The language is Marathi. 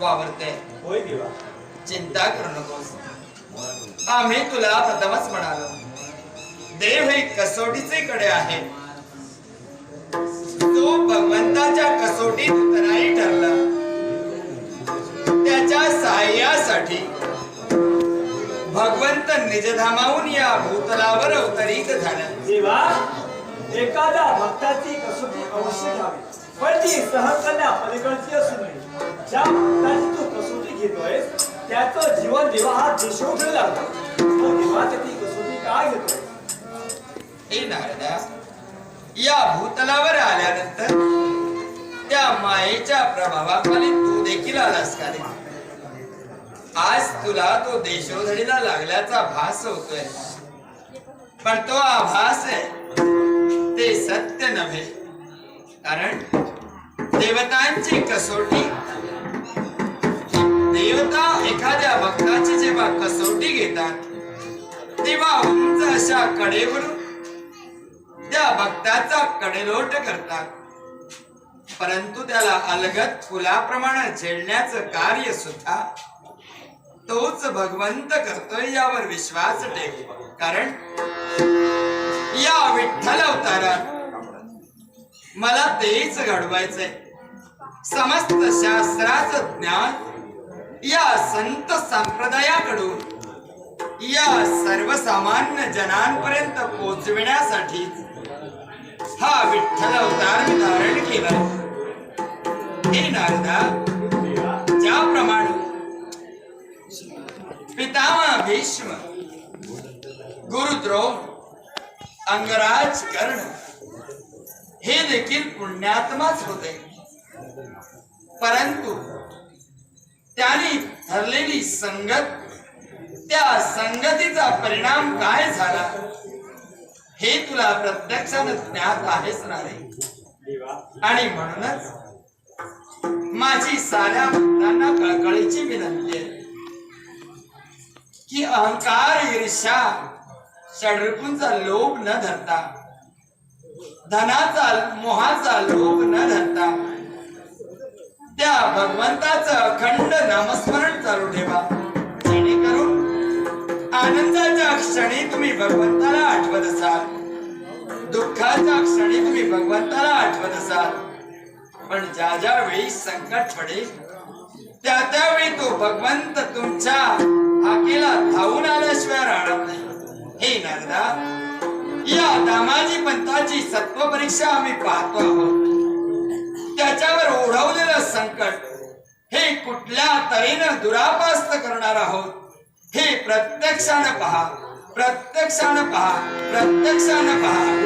वावरते होय देवा चिंता करू नकोस. आम्ही तुला प्रथमच म्हणालो देव हे कसोटीचे कडे आहे. तो भगवंताच्या कसोटीत उतराई ठरला. त्याच्या सहाय्यासाठी भगवंत निजधामाहून या भूतलावर अवतरित झाला. देवा एखाद्या भक्ताची कसोटी ती सहकन्या पलीकडची असू नये. ज्या भक्ताची तू कसोटी घेतोय त्याचं जीवन देवा हा देशोधडी लागतो मग देवाची ती कसोटी काय घेतोय हे नारदा या भूतलावर आल्यानंतर त्या मायेच्या प्रभावाखाली तू देखील आलास का रे? आज तुला तो देशोधडीला लागल्याचा भास होतोय. पण तो आभास आहे ते सत्य नव्हे. कारण देवतांची कसोटी. देवता एखाद्या भक्ताची जेव्हा कसोटी घेतात तेव्हा उंच अशा कडेवरून त्या भक्ताचा कडेलोट करतात. परंतु त्याला अलगत फुलाप्रमाणे झेलण्याचं कार्य सुद्धा तोच भगवंत करतोय यावर विश्वास ठेव. कारण या विठ्ठल अवतारात मला तेच घडवायचंय. समस्त शास्त्राचं ज्ञान या संत संप्रदायाकडून या सर्वसामान्य जनांपर्यंत पोहोचविण्यासाठी हा विठ्ठल अवतार मी धारण केला. हे नारदा ज्याप्रमाणे पितामह भीष्म गुरुद्रोण अंगराज कर्ण हे देखील पुण्यात्माच होते. परंतु त्याने ठरलेली संगत त्या संगतीचा परिणाम काय झाला हे तुला प्रत्यक्षानं ज्ञात आहेच नाही आणि म्हणूनच माझी साऱ्या भक्तांना कळकळीची विनंती आहे की अहंकार ईर्षा षडरिपूंचा लोभ न धरता धनाचा मोहाचा लोभ न धरता त्या भगवंताचं अखंड नामस्मरण चालू ठेवा. जेणेकरून आनंदाच्या क्षणी तुम्ही भगवंताला आठवत असाल. दुःखाच्या क्षणी तुम्ही भगवंताला आठवत असाल. पण ज्या ज्या वेळी संकट पडेल त्या त्यावेळी तो भगवंत तुमच्या हाकेला धावून आल्याशिवाय राहणार नाही. हे नारदा या दामाजी पंथाची सत्व परीक्षा आम्ही पाहतो आहोत. संकट. हे कुठल्या तऱ्हेनं दुरापास्त करणार आहोत? हे प्रत्यक्षानं पहा. प्रत्यक्षानं पहा. प्रत्यक्षानं पहा.